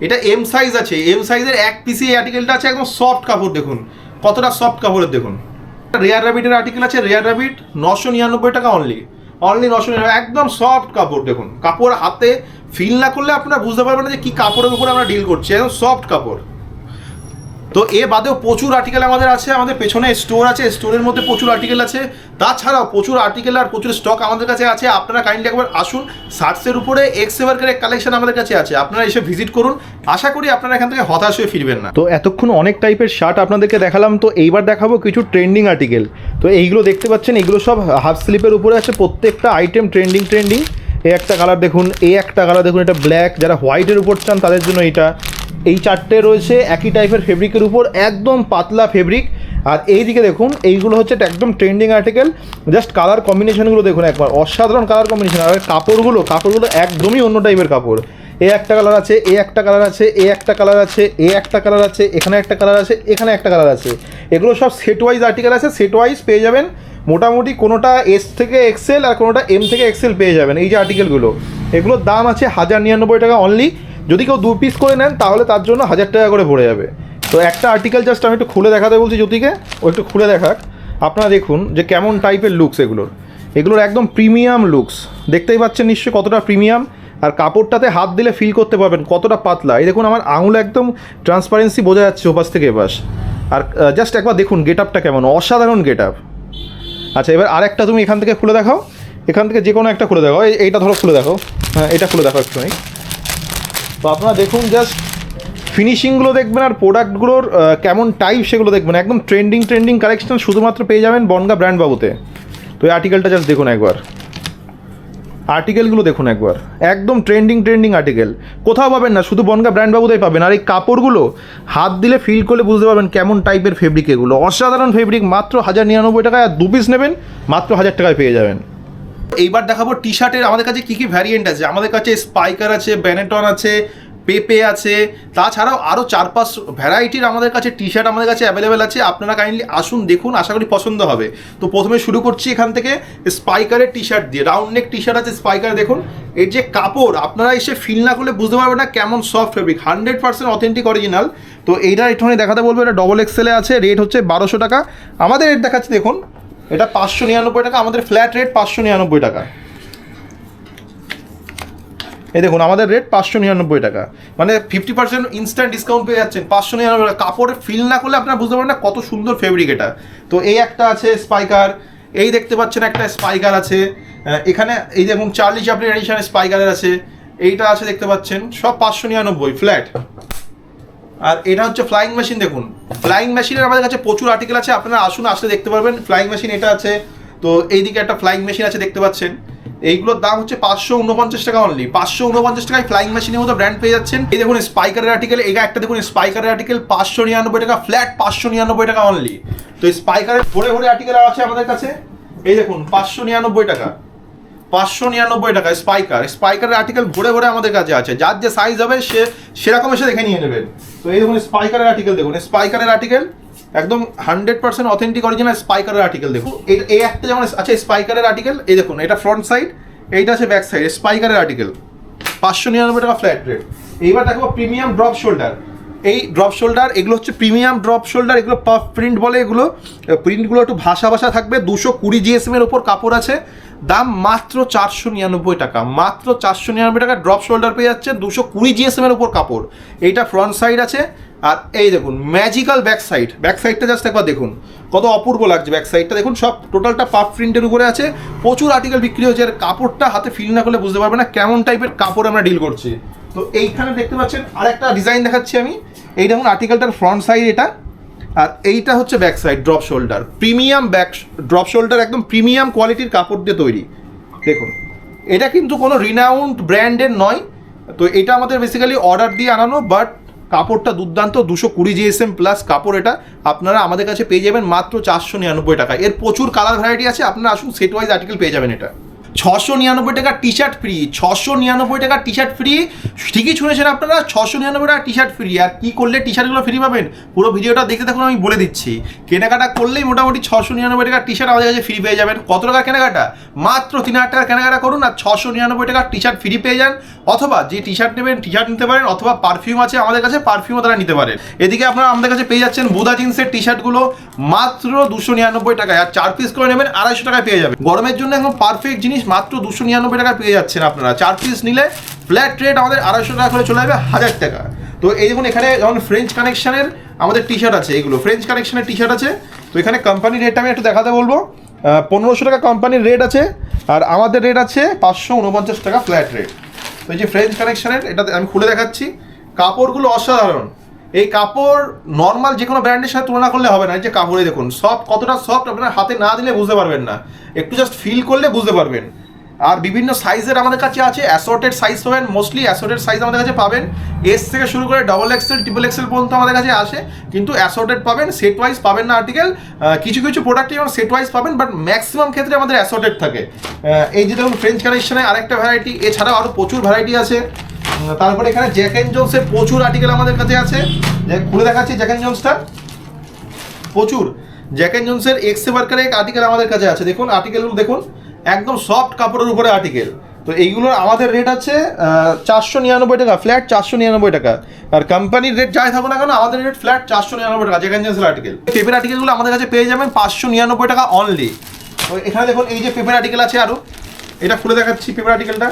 এটা এম সাইজ আছে এম সাইজের এক পিসি এই আর্টিকেলটা আছে একদম সফট কাপড় দেখুন। কতটা সফট কাপড়ের দেখুন। রেয়ার র্যাবিটের আর্টিকেল আছে রেয়ার র্যাবিট নশো নিরানব্বই টাকা অনলি অনলি নশো নিরানব্বই, একদম সফট কাপড় দেখুন। কাপড় হাতে ফিল না করলে আপনারা বুঝতে পারবেন না যে কী কাপড়ের উপরে আমরা ডিল করছি, একদম সফট কাপড়। তো এ বাদেও প্রচুর আর্টিকেল আমাদের আছে, আমাদের পেছনে স্টোর আছে স্টোরের মধ্যে প্রচুর আর্টিকেল আছে। তাছাড়াও প্রচুর আর্টিকেল আর প্রচুর স্টক আমাদের কাছে আছে। আপনারা কাইন্ডলি একবার আসুন সার্টসের উপরে এক্স এভারকের কালেকশন আমাদের কাছে আছে। আপনারা এসে ভিজিট করুন। আশা করি আপনারা এখান থেকে হতাশ হয়ে ফিরবেন না। তো এতক্ষণ অনেক টাইপের শার্ট আপনাদেরকে দেখালাম। তো এইবার দেখাবো কিছু ট্রেন্ডিং আর্টিকেল তো এইগুলো দেখতে পাচ্ছেন এগুলো সব হাফ স্লিপের উপরে আছে। প্রত্যেকটা আইটেম ট্রেন্ডিং ট্রেন্ডিং এই একটা কালার দেখুন এই একটা কালার দেখুন, এটা ব্ল্যাক যারা হোয়াইটের উপর চান, তাদের জন্য এটা। এই চারটে রয়েছে, একই টাইপের ফেব্রিকের উপর, একদম পাতলা ফেব্রিক আর এই দিকে দেখুন, এইগুলো হচ্ছে একদম ট্রেন্ডিং আর্টিকেল জাস্ট কালার কম্বিনেশনগুলো দেখুন একবার। অসাধারণ কালার কম্বিনেশন আর কাপড়গুলো কাপড়গুলো একদমই অন্য টাইপের কাপড়। এ একটা কালার আছে, এ একটা কালার আছে, এ একটা কালার আছে, এ একটা কালার আছে, এখানে একটা কালার আছে, এখানে একটা কালার আছে। এগুলো সব সেট ওয়াইজ আর্টিকেল আছে সেট ওয়াইজ পেয়ে যাবেন। মোটামুটি কোনোটা এস থেকে এক্সেল আর কোনোটা এম থেকে এক্সেল পেয়ে যাবেন, এই যে আর্টিকেলগুলো এগুলোর দাম আছে হাজার নিরানব্বই টাকা অনলি যদি কেউ দু পিস করে নেন, তাহলে তার জন্য হাজার টাকা করে পড়ে যাবে। তো একটা আর্টিকেল জাস্ট আমি একটু খুলে দেখাতে বলছি জ্যোতিকে, ও একটু খুলে দেখাক। আপনারা দেখুন যে কেমন টাইপের লুকস এগুলোর। এগুলোর একদম প্রিমিয়াম লুকস দেখতেই পাচ্ছেন নিশ্চয়ই কতটা প্রিমিয়াম আর কাপড়টাতে হাত দিলে ফিল করতে পারবেন কতটা পাতলা। এই দেখুন, আমার আঙুল একদম ট্রান্সপারেন্সি বোঝা যাচ্ছে ওপাশ থেকে এপাশ। আর জাস্ট একবার দেখুন গেট আপটা কেমন। অসাধারণ গেট আপ আচ্ছা এবার আরেকটা তুমি এখান থেকে খুলে দেখাও। এখান থেকে যে কোনো একটা খুলে এই- এইটা ধরো খুলে দেখো হ্যাঁ এটা খুলে দেখো একটু তো আপনারা দেখুন জাস্ট ফিনিশিংগুলো দেখবেন আর প্রোডাক্টগুলোর কেমন টাইপ সেগুলো দেখবেন। একদম ট্রেন্ডিং ট্রেন্ডিং কালেকশন শুধুমাত্র পেয়ে যাবেন বনগা ব্র্যান্ড বাবুতে। তো এই আর্টিকেলটা জাস্ট দেখুন একবার। আর্টিকেলগুলো দেখুন একবার। একদম ট্রেন্ডিং ট্রেন্ডিং আর্টিকেল কোথাও পাবেন না, শুধু বনগা ব্র্যান্ড বাবুতেই পাবেন। আর এই কাপড়গুলো হাত দিলে ফিল করলে বুঝতে পারবেন কেমন টাইপের ফেব্রিক এগুলো। অসাধারণ ফেব্রিক মাত্র হাজার নিরানব্বই টাকায় আর দু পিস নেবেন, মাত্র হাজার টাকায় পেয়ে যাবেন। এইবার দেখাবো টি শার্টের আমাদের কাছে কি কি ভ্যারিয়েন্ট আছে? আমাদের কাছে স্পাইকার আছে ব্যানেটন আছে পেপে আছে, তাছাড়াও আরও চার পাঁচ ভ্যারাইটির আমাদের কাছে টি শার্ট আমাদের কাছে অ্যাভেলেবেল আছে। আপনারা কাইন্ডলি আসুন, দেখুন, আশা করি পছন্দ হবে। তো প্রথমে শুরু করছি এখান থেকে স্পাইকারের টি শার্ট দিয়ে। রাউন্ড নেক টি শার্ট আছে স্পাইকার দেখুন। এর যে কাপড়, আপনারা এসে ফিল না করলে বুঝতে পারবেন না কেমন soft fabric hundred percent authentic original তো এইটা একটুখানি দেখাতে বলব, এটা ডবল এক্সেলে আছে রেট হচ্ছে বারোশো টাকা। আমাদের রেট দেখাচ্ছে, দেখুন। এটা পাঁচশো নিরানব্বই টাকা, আমাদের ফ্ল্যাট রেট পাঁচশো নিরানব্বই টাকা। এই দেখুন, আমাদের রেট পাঁচশো নিরানব্বই টাকা। মানে ফিফটি পার্সেন্ট ইনস্ট্যান্ট ডিসকাউন্ট পেয়ে যাচ্ছেন, পাঁচশো নিরানব্বই টাকা। কাপড়ে ফিল না করলে আপনারা বুঝতে পারেন না কত সুন্দর ফেব্রিক এটা। তো এই একটা আছে স্পাইকার এই দেখতে পাচ্ছেন একটা স্পাইকার আছে। এখানে এই দেখুন চার্লি চাপলিন এডিশন স্পাইকারের আছে। এইটা আছে দেখতে পাচ্ছেন, সব পাঁচশো নিরানব্বই ফ্ল্যাট আর এটা হচ্ছে ফ্লাইং মেশিন দেখুন। ফ্লাইং মেশিনের আমাদের কাছে প্রচুর আর্টিকেল আছে, আপনারা আসুন, আসলে দেখতে পারবেন। ফ্লাইং মেশিন এটা আছে, তো এইদিকে একটা ফ্লাইং মেশিন আছে, দেখতে পাচ্ছেন। এইগুলোর দাম হচ্ছে পাঁচশো উনপঞ্চাশ টাকা অনলি পাঁচশো উনপঞ্চাশ টাকায় ফ্লাইং মেশিনের মতো ব্র্যান্ড পেয়ে যাচ্ছেন। এই দেখুন স্পাইকারের আর্টিকেল এটা একটা দেখুন স্পাইকারের আর্টিকেল পাঁচশো নিরানব্বই টাকা ফ্ল্যাট পাঁচশো নিরানব্বই টাকা অনলি তো স্পাইকারের ভরে ভরে আর্টিকেল আছে আমাদের কাছে। এই দেখুন, পাঁচশো নিরানব্বই টাকা। পাঁচশো নিরানব্বই টাকা স্পাইকার স্পাইকারের আর্টিকেল ভরে ভরে আমাদের কাছে আছে। যার যে সাইজ হবে, সে সেরকম এসে দেখে নিয়ে নেবেন তো এই দেখুন স্পাইকারের আর্টিকেল দেখুন। স্পাইকারের আর্টিকেল একদম হান্ড্রেড পার্সেন্ট অথেন্টিক অরিজিনাল স্পাইকারের আর্টিকেল দেখুন। এই- একটা যেমন আছে স্পাইকারের আর্টিকেল এই দেখুন এটা ফ্রন্ট সাইড এইটা আছে ব্যাক সাইড স্পাইকারের আর্টিকেল পাঁচশো নিরানব্বই টাকা ফ্ল্যাট রেট এইবার দেখো প্রিমিয়াম ড্রপ শোল্ডার এই ড্রপ শোল্ডার এগুলো হচ্ছে প্রিমিয়াম ড্রপ শোল্ডার এগুলো পাফ প্রিন্ট বলে এগুলো। প্রিন্টগুলো একটু ভাষা ভাষা থাকবে। দুশো কুড়ি জিএসএম এর ওপর কাপড় আছে। দাম মাত্র চারশো নিরানব্বই টাকা। মাত্র চারশো নিরানব্বই টাকা ড্রপ শোল্ডার পেয়ে যাচ্ছে দুশো কুড়ি জিএসএম এর ওপর কাপড়। এইটা ফ্রন্ট সাইড আছে আর এই দেখুন ম্যাজিক্যাল ব্যাক সাইড ব্যাক সাইডটা জাস্ট একবার দেখুন। কত অপূর্ব লাগছে ব্যাক সাইডটা দেখুন, সব টোটালটা পাফ প্রিন্টের উপরে আছে। প্রচুর আর্টিকেল বিক্রি হচ্ছে আর কাপড়টা হাতে ফিল না করলে বুঝতে পারবে না কেমন টাইপের কাপড় আমরা ডিল করছি। তো এইখানে দেখতে পাচ্ছেন আরেকটা ডিজাইন দেখাচ্ছি আমি। এই দেখুন আর্টিকেলটার ফ্রন্ট সাইড এটা। আর এইটা হচ্ছে back side drop shoulder premium back drop shoulder একদম প্রিমিয়াম কোয়ালিটির কাপড় দিয়ে তৈরি। দেখুন, এটা কিন্তু কোনো রিনাউন্ড ব্র্যান্ডের নয়। তো এটা আমাদের বেসিক্যালি অর্ডার দিয়ে আনানো বাট কাপড়টা দুর্দান্ত, দুশো কুড়ি জিএসএম প্লাস কাপড় এটা। আপনারা আমাদের কাছে পেয়ে যাবেন মাত্র চারশো নিরানব্বই টাকা। এর প্রচুর কালার ভ্যারাইটি আছে, আপনারা আসুন সেট ওয়াইজ আর্টিকেল পেয়ে যাবেন এটা। ছশো নিরানব্বই টাকা টি শার্ট ফ্রি ছশো নিরানব্বই টাকা টি শার্ট ফ্রি ঠিকই শুনেছেন আপনারা, ছশো নিরানব্বই টাকা টি শার্ট ফ্রি আর কী করলে টি শার্টগুলো ফ্রি পাবেন? পুরো ভিডিওটা দেখতে দেখুন, আমি বলে দিচ্ছি। কেনাকাটা করলেই মোটামুটি ছশো নিরানব্বই টাকা টি শার্ট আমাদের কাছে ফ্রি পেয়ে যাবেন। কত টাকা কেনাকাটা? মাত্র তিন হাজার টাকা কেনাকাটা করুন আর ছশো নিরানব্বই টাকা টি শার্ট ফ্রি পেয়ে যান। অথবা যে টি শার্ট নেবেন টি শার্ট নিতে পারেন, অথবা পারফিউম আছে আমাদের কাছে পারফিউমও তারা নিতে পারেন এদিকে আপনারা আমাদের কাছে পেয়ে যাচ্ছেন বুদা জিন্সের টি শার্টগুলো মাত্র দুশো নিরানব্বই টাকায়। আর চার পিস করে নেবেন, আড়াইশো টাকায় পেয়ে যাবেন। গরমের জন্য এখন পারফেক্ট জিনিস, মাত্র দুশো নিরানব্বই টাকায় পেয়ে যাচ্ছেন আপনারা। চার পিস নিলে ফ্ল্যাট রেট আমাদের আড়াইশো টাকা করে চলে যাবে হাজার টাকা। তো এই দেখুন, এখানে যেমন ফ্রেঞ্চ কানেকশনের আমাদের টি শার্ট আছে এগুলো। ফ্রেঞ্চ কানেকশনের টি শার্ট আছে। তো এখানে কোম্পানির রেটটা আমি একটু দেখাতে বলব। পনেরোশো টাকা কোম্পানির রেট আছে। আর আমাদের রেট আছে পাঁচশো উনপঞ্চাশ টাকা ফ্ল্যাট রেট তো এই যে ফ্রেঞ্চ কানেকশনের এটা আমি খুলে দেখাচ্ছি। কাপড়গুলো অসাধারণ। এই কাপড় নর্মাল যে কোনো ব্র্যান্ডের সাথে তুলনা করলে হবে না। এই যে কাপড়ে দেখুন সফট কতটা সফট আপনার হাতে না দিলে বুঝতে পারবেন না। একটু জাস্ট ফিল করলে বুঝতে পারবেন। আর বিভিন্ন সাইজের আমাদের কাছে আছে অ্যাসর্টেড সাইজ পাবেন মোস্টলি অ্যাসর্টেড সাইজ আমাদের কাছে পাবেন। এস থেকে শুরু করে ডবল এক্সেল ট্রিপল এক্সেল পর্যন্ত আমাদের কাছে আসে, কিন্তু অ্যাসর্টেড পাবেন সেট ওয়াইজ পাবেন না আর্টিকেল কিছু কিছু প্রোডাক্টে যেমন সেট ওয়াইজ পাবেন বাট ম্যাক্সিমাম ক্ষেত্রে আমাদের অ্যাসর্টেড থাকে। এই যে দেখুন ফ্রেঞ্চ কানেকশনে আরেকটা ভ্যারাইটি এছাড়াও আরও প্রচুর ভ্যারাইটি আছে। তারপরে এখানে জ্যাক অ্যান্ড জোন্সের প্রচুর আর্টিকেল আমাদের কাছে আছে। খুলে দেখাচ্ছি জ্যাক অ্যান্ড জোন্সটা প্রচুর। জ্যাক অ্যান্ড জোন্সের এক্স ওয়ার্কারের এক আর্টিকেল আমাদের কাছে আছে। দেখুন আর্টিকেলগুলো দেখুন। একদম সফট কাপড়ের উপরে আর্টিকেল তো এইগুলোর আমাদের রেট আছে চারশো নিরানব্বই টাকা ফ্ল্যাট চারশো নিরানব্বই টাকা। আর কোম্পানির রেট যাই থাকুক না কেন, আমাদের রেট ফ্ল্যাট চারশো নিরানব্বই টাকা, যেখানে অ্যান্ড আর্টিকেল পেপার আর্টিকেলগুলো আমাদের কাছে পেয়ে যাবেন পাঁচশো নিরানব্বই টাকা অনলি তো এখানে দেখুন, এই যে পেপার আর্টিকেল আছে আরও এটা খুলে দেখাচ্ছি পেপার আর্টিকেলটা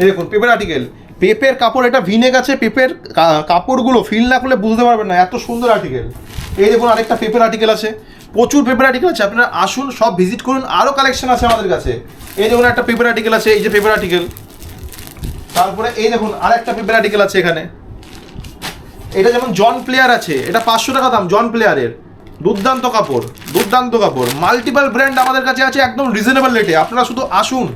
এই দেখুন পেপের আর্টিকেল পেপের কাপড়, এটা ভিনেক আছে পেপের কাপড়গুলো ফিল না করলে বুঝতে পারবেন না, এত সুন্দর আর্টিকেল এই দেখুন, আরেকটা পেপের আর্টিকেল আছে। প্রচুর পেপের আর্টিকেল আছে, আপনারা আসুন, সব ভিজিট করুন আরও কালেকশন আছে আমাদের কাছে। এই দেখুন একটা পেপের আর্টিকেল আছে, এই যে পেপের আর্টিকেল তারপরে এই দেখুন, আরেকটা পেপের আর্টিকেল আছে এখানে। এটা যেমন জন প্লেয়ার আছে, এটা পাঁচশো টাকা দাম জন প্লেয়ারের দুর্দান্ত কাপড় দুর্দান্ত কাপড়। মাল্টিপাল ব্র্যান্ড আমাদের কাছে আছে, একদম রিজনেবল রেটে আপনারা শুধু আসুন।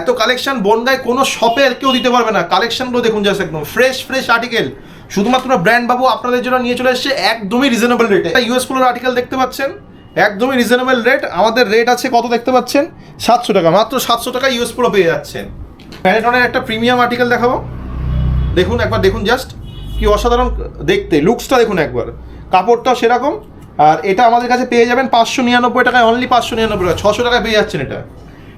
এত কালেকশন বনগায় কোনো শপের কেউ দিতে পারবে না। কালেকশনগুলো দেখুন জাস্ট একদম ফ্রেশ ফ্রেশ আর্টিকেল শুধুমাত্র ব্র্যান্ড বাবু আপনাদের জন্য নিয়ে চলে এসেছে একদমই রিজনেবল রেটে ইউএস পোলোর আর্টিকেল দেখতে পাচ্ছেন? একদমই রিজনেবল রেট আমাদের রেট আছে কত দেখতে পাচ্ছেন? সাতশো টাকা, মাত্র সাতশো টাকা ইউএস পোলো পেয়ে যাচ্ছেন। প্যানেটনের একটা প্রিমিয়াম আর্টিকেল দেখাবো। দেখুন একবার, দেখুন জাস্ট কি অসাধারণ দেখতে। লুকসটা দেখুন একবার। কাপড়টাও সেরকম। আর এটা আমাদের কাছে পেয়ে যাবেন পাঁচশো নিরানব্বই টাকায় অনলি পাঁচশো নিরানব্বই টাকা ছশো টাকায় পেয়ে যাচ্ছেন এটা।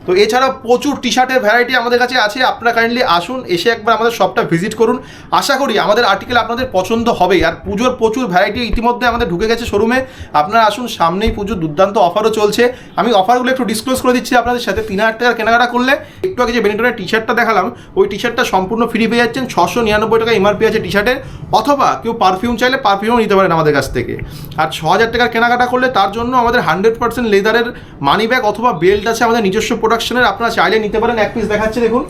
তো এছাড়া প্রচুর টি শার্টের ভ্যারাইটি আমাদের কাছে আছে। আপনারা কাইন্ডলি আসুন, এসে একবার আমাদের শপটা ভিজিট করুন। আশা করি আমাদের আর্টিকেল আপনাদের পছন্দ হবে আর পুজোর প্রচুর ভ্যারাইটি ইতিমধ্যে আমাদের ঢুকে গেছে শোরুমে আপনারা আসুন, সামনেই পুজোর দুর্দান্ত অফারও চলছে। আমি অফারগুলো একটু ডিসক্লোজ করে দিচ্ছি আপনাদের সাথে। তিন হাজার টাকার কেনাকাটা করলে একটু আগে যে বেনিটনের টি শার্টটা দেখালাম, ওই টি শার্টটা সম্পূর্ণ ফ্রি পেয়ে যাচ্ছেন। ছশো নিরানব্বই টাকা এমআরপি আছে টি শার্টের অথবা কেউ পারফিউম চাইলে পারফিউমও নিতে পারেন আমাদের কাছ থেকে। আর ছ হাজার টাকার কেনাকাটা করলে তার জন্য আমাদের হান্ড্রেড পার্সেন্ট লেদারের মানি ব্যাগ অথবা বেল্ট আছে আমাদের নিজস্ব প্রোডাকশনের আপনারা চাইলে নিতে পারেন, এক পিস দেখাচ্ছে দেখুন।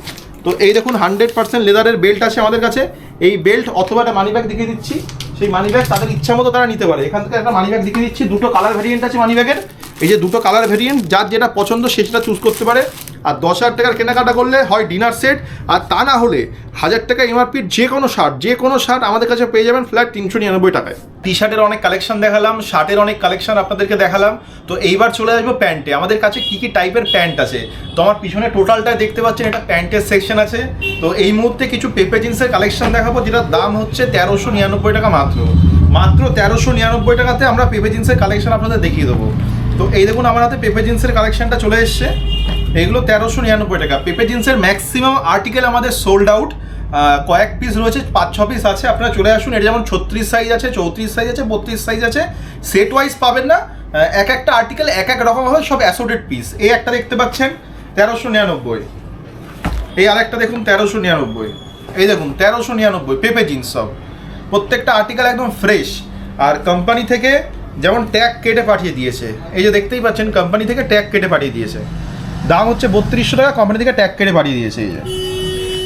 তো এই দেখুন হান্ড্রেড পার্সেন্ট লেদারের বেল্ট আছে আমাদের কাছে। এই বেল্ট অথবা একটা মানি ব্যাগ দেখিয়ে দিচ্ছি। সেই মানি ব্যাগ তাদের ইচ্ছা মতো তারা নিতে পারে। এখান থেকে একটা মানি ব্যাগ দেখিয়ে দিচ্ছি। দুটো কালার ভেরিয়েন্ট আছে মানি ব্যাগের এই যে দুটো কালার ভেরিয়েন্ট যার যেটা পছন্দ সে সেটা চুজ করতে পারে। আর দশ হাজার টাকার কেনাকাটা করলে হয় ডিনার সেট আর তা না হলে হাজার টাকা এমআরপির যে কোনো শার্ট যে কোনো শার্ট আমাদের কাছে পেয়ে যাবেন ফ্ল্যাট তিনশো নিরানব্বই টাকায়। টি শার্টের অনেক কালেকশন দেখালাম শার্টের অনেক কালেকশন আপনাদেরকে দেখালাম। তো এইবার চলে আসব প্যান্টে আমাদের কাছে কী কী টাইপের প্যান্ট আছে? তো আমার পিছনে টোটালটা দেখতে পাচ্ছেন, এটা প্যান্টের সেকশন আছে। তো এই মুহূর্তে কিছু পেপে জিন্সের কালেকশন দেখাবো, যেটার দাম হচ্ছে তেরোশো নিরানব্বই টাকা মাত্র। মাত্র তেরোশো নিরানব্বই টাকাতে আমরা পেপে জিন্সের কালেকশন আপনাদের দেখিয়ে দেবো। তো এই দেখুন, আমার হাতে পেপে জিন্সের কালেকশনটা চলে এসছে। এগুলো তেরোশো নিরানব্বই টাকা। পেপে জিন্সের ম্যাক্সিমাম আর্টিকেল আমাদের সোল্ড আউট কয়েক পিস রয়েছে, পাঁচ, ছ পিস আছে। আপনারা চলে আসুন, এটা যেমন ছত্রিশ সাইজ আছে, চৌত্রিশ সাইজ আছে, বত্রিশ সাইজ আছে সেট ওয়াইজ পাবেন না। এক একটা আর্টিকেল এক এক রকম হবে সব অ্যাসোডেড পিস এই একটা দেখতে পাচ্ছেন, তেরোশো নিরানব্বই। এই আরেকটা দেখুন, তেরোশো নিরানব্বই। এই দেখুন, তেরোশো নিরানব্বই, পেপে জিন্স সব। প্রত্যেকটা আর্টিকেল একদম ফ্রেশ আর কোম্পানি থেকে যেমন ট্যাগ কেটে পাঠিয়ে দিয়েছে, এই যে দেখতেই পাচ্ছেন কোম্পানি থেকে ট্যাগ কেটে পাঠিয়ে দিয়েছে। দাম হচ্ছে বত্রিশশো টাকা কোম্পানি থেকে ট্যাগ কেটে বাড়িয়ে দিয়েছে, এই যে।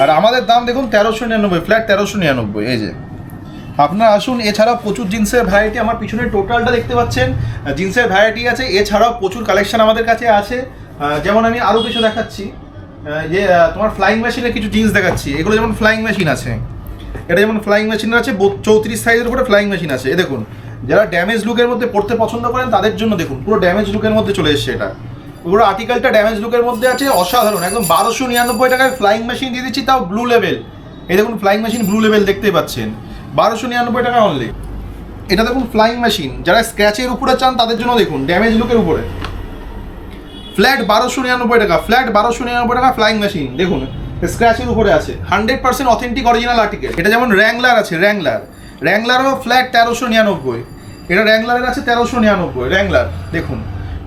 আর আমাদের দাম দেখুন তেরোশো নিরানব্বই ফ্ল্যাট তেরোশো নিরানব্বই, এই যে। আপনারা আসুন, এছাড়াও প্রচুর জিন্সের ভ্যারাইটি আমার পিছনে টোটালটা দেখতে পাচ্ছেন। জিন্সের ভ্যারাইটি আছে, এছাড়াও প্রচুর কালেকশন আমাদের কাছে আছে। যেমন আমি আরও কিছু দেখাচ্ছি। যে তোমার ফ্লাইং মেশিনের কিছু জিন্স দেখাচ্ছি। এগুলো যেমন ফ্লাইং মেশিন আছে। এটা যেমন ফ্লাইং মেশিন আছে চৌত্রিশ সাইজের উপরে ফ্লাইং মেশিন আছে। এ দেখুন, যারা ড্যামেজ লুকের মধ্যে পড়তে পছন্দ করেন, তাদের জন্য দেখুন, পুরো ড্যামেজ লুকের মধ্যে চলে এসছে এটা। পুরো আর্টিকেলটা ড্যামেজ লুকের মধ্যে আছে, অসাধারণ, একদম বারোশো নিরানব্বই টাকায় ফ্লাইং মেশিন দিয়ে দিচ্ছি, তাও ব্লু লেভেল এই দেখুন ফ্লাইং মেশিন ব্লু লেভেল দেখতেই পাচ্ছেন। বারোশো নিরানব্বই টাকা অনলি এটা দেখুন ফ্লাইং মেশিন যারা স্ক্র্যাচের উপরে চান, তাদের জন্য দেখুন ড্যামেজ লুকের উপরে। ফ্ল্যাট বারোশো নিরানব্বই টাকা ফ্ল্যাট বারোশো নিরানব্বই টাকা ফ্লাইং মেশিন দেখুন স্ক্র্যাচের উপরে আছে। Hundred percent authentic original article এটা যেমন র্যাংলার আছে র্যাংলার র্যাংলারও ফ্ল্যাট তেরোশো নিরানব্বই। এটা র্যাংলারের আছে তেরোশো নিরানব্বই র্যাংলার দেখুন।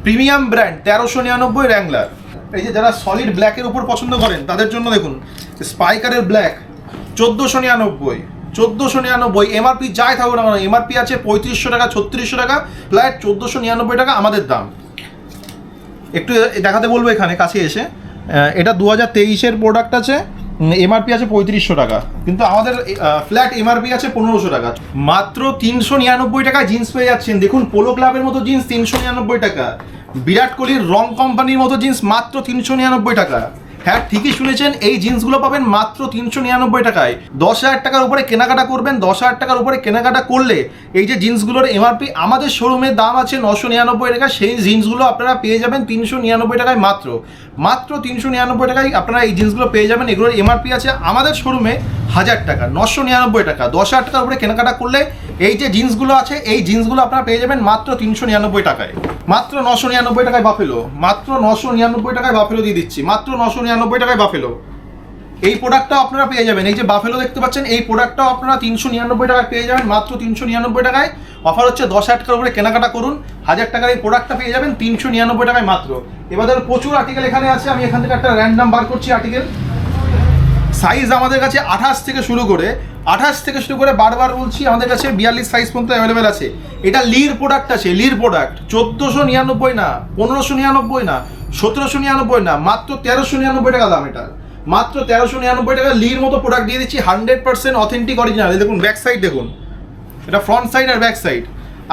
প্রিমিয়াম ব্র্যান্ড, তেরোশো নিরানব্বই র্যাংলার এই যে যারা সলিড ব্ল্যাকের উপর পছন্দ করেন, তাদের জন্য দেখুন স্পাইকারের ব্ল্যাক চোদ্দোশো নিরানব্বই চোদ্দোশো নিরানব্বই এমআরপি যাই থাকুক না এমআরপি আছে পঁয়ত্রিশশো টাকা, ছত্রিশশো টাকা ফ্ল্যাট চোদ্দোশো নিরানব্বই টাকা আমাদের দাম। একটু দেখাতে বলব এখানে, কাছে এসে। এটা দু হাজার তেইশের প্রোডাক্ট আছে। এমআরপি আছে পঁয়ত্রিশশো টাকা। কিন্তু আমাদের ফ্ল্যাট এমআরপি আছে পনেরোশো টাকা। মাত্র তিনশো নিরানব্বই টাকায় জিন্স পেয়ে যাচ্ছেন। দেখুন পোলো ক্লাবের মতো জিন্স তিনশো নিরানব্বই টাকা। বিরাট কোহলির রং কোম্পানির মতো জিন্স মাত্র তিনশো নিরানব্বই টাকা। হ্যাঁ ঠিকই শুনেছেন, এই জিন্সগুলো পাবেন মাত্র তিনশো নিরানব্বই টাকায়। দশ হাজার টাকার উপরে কেনাকাটা করবেন, দশ হাজার টাকার উপরে কেনাকাটা করলে এই যে জিন্সগুলোর এমআরপি আমাদের শোরুমের দাম আছে নশো নিরানব্বই টাকা, সেই জিন্সগুলো আপনারা পেয়ে যাবেন তিনশো নিরানব্বই টাকায় মাত্র। মাত্র তিনশো নিরানব্বই টাকায় আপনারা এই জিন্সগুলো পেয়ে যাবেন, এগুলোর এমআরপি আছে আমাদের শোরুমে হাজার টাকা, নশো নিরানব্বই টাকা। দশ হাজার টাকার উপরে কেনাকাটা করলে এই যে জিন্সগুলো আছে, এই জিন্সগুলো আপনারা পেয়ে যাবেন মাত্র তিনশো নিরানব্বই টাকায়। মাত্র নশো নিরানব্বই টাকায় বাফেলো, মাত্র নশো নিরানব্বই টাকায় বাফেলো দিয়ে দিচ্ছি, মাত্র নশো নিরানব্বই টাকায় বাফেলো এই প্রোডাক্টটাও আপনারা পেয়ে যাবেন। এই যে বাফেলো দেখতে পাচ্ছেন, এই প্রোডাক্টটাও আপনারা তিনশো নিরানব্বই টাকায় পেয়ে যাবেন, মাত্র তিনশো নিরানব্বই টাকায়। অফার হচ্ছে দশ হাজার টাকার উপরে কেনাকাটা করুন। হাজার টাকার এই প্রোডাক্টটা পেয়ে যাবেন তিনশো নিরানব্বই টাকায় মাত্র। এবার প্রচুর আর্টিকেল এখানে আছে, আমি এখান থেকে একটা র্যান্ডাম বার করছি আর্টিকেল সাইজ আমাদের কাছে আঠাশ থেকে শুরু করে, আঠাশ থেকে শুরু করে বারবার বলছি, আমাদের কাছে বিয়াল্লিশ সাইজ পর্যন্ত অ্যাভেলেবেল আছে। এটা লির প্রোডাক্ট আছে লির প্রোডাক্ট চোদ্দোশো নিরানব্বই না, পনেরোশো নিরানব্বই না সতেরোশো নিরানব্বই না, মাত্র তেরোশো নিরানব্বই টাকা দাম এটা মাত্র তেরোশো নিরানব্বই টাকা লির মতো প্রোডাক্ট দিয়ে দিচ্ছি হান্ড্রেড পার্সেন্ট অথেন্টিক অরিজিনাল দেখুন ব্যাক সাইড দেখুন। এটা ফ্রন্ট সাইড আর ব্যাক সাইড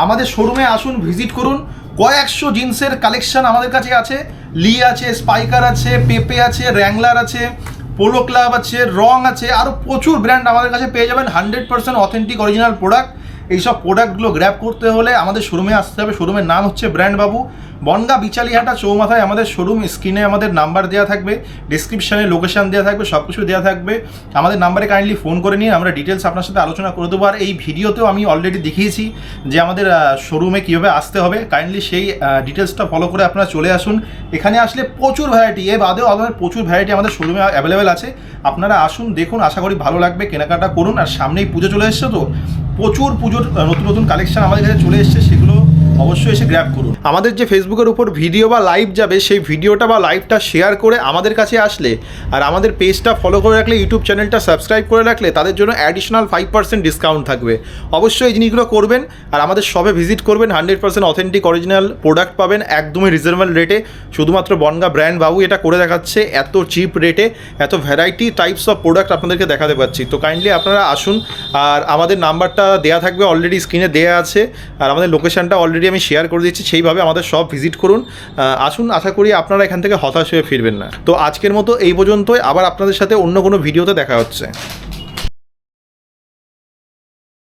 আমাদের শোরুমে আসুন ভিজিট করুন। কয়েকশো জিন্সের কালেকশন আমাদের কাছে আছে। লি আছে স্পাইকার আছে পেপে আছে র্যাংলার আছে পোলো ক্লাব আছে রং আছে। আরও প্রচুর ব্র্যান্ড আমাদের কাছে পেয়ে যাবেন hundred percent authentic original product এইসব প্রোডাক্টগুলো গ্র্যাব করতে হলে আমাদের শোরুমে আসতে হবে। শোরুমের নাম হচ্ছে ব্র্যান্ড বাবু বনগা বিচালিহাটা চৌমাথায় আমাদের শোরুম স্ক্রিনে আমাদের নাম্বার দেওয়া থাকবে ডিসক্রিপশানে লোকেশান দেওয়া থাকবে সব কিছু দেওয়া থাকবে। আমাদের নাম্বারে কাইন্ডলি ফোন করে নিয়ে আমরা ডিটেলস আপনার সাথে আলোচনা করে দেবো। আর এই ভিডিওতেও আমি অলরেডি দেখিয়েছি যে আমাদের শোরুমে কীভাবে আসতে হবে। কাইন্ডলি সেই ডিটেলসটা ফলো করে আপনারা চলে আসুন। এখানে আসলে প্রচুর ভ্যারাইটি এ বাদেও আমাদের প্রচুর ভ্যারাইটি আমাদের শোরুমে অ্যাভেলেবেল আছে। আপনারা আসুন, দেখুন, আশা করি ভালো লাগবে। কেনাকাটা করুন, আর সামনেই পুজো চলে এসছে তো? প্রচুর পুজোর নতুন নতুন কালেকশন আমাদের কাছে চলে এসছে সেগুলো অবশ্যই এসে গ্র্যাব করুন। আমাদের যে ফেসবুকের উপর ভিডিও বা লাইভ যাবে, সেই ভিডিওটা বা লাইভটা শেয়ার করে আমাদের কাছে আসলে আর আমাদের পেজটা ফলো করে রাখলে ইউটিউব চ্যানেলটা সাবস্ক্রাইব করে রাখলে, তাদের জন্য অ্যাডিশনাল ফাইভ পার্সেন্ট ডিসকাউন্ট থাকবে। অবশ্যই এই জিনিসগুলো করবেন আর আমাদের সবে ভিজিট করবেন hundred percent authentic original product পাবেন, একদমই রিজনেবল রেটে শুধুমাত্র বনগা ব্র্যান্ড বাবু এটা করে দেখাচ্ছে, এত চিপ রেটে এত ভ্যারাইটি টাইপস অফ প্রোডাক্ট আপনাদেরকে দেখাতে পাচ্ছি। তো কাইন্ডলি আপনারা আসুন আর আমাদের নাম্বারটা দেওয়া থাকবে অলরেডি স্ক্রিনে দেওয়া আছে আর আমাদের লোকেশানটা অলরেডি আমি শেয়ার করে দিচ্ছি সেইভাবে আমাদের সব ভিজিট করুন। আসুন, আশা করি আপনারা এখান থেকে হতাশ হয়ে ফিরবেন না। তো আজকের মতো এই পর্যন্তই। আবার আপনাদের সাথে অন্য কোনো ভিডিওতে দেখা হচ্ছে।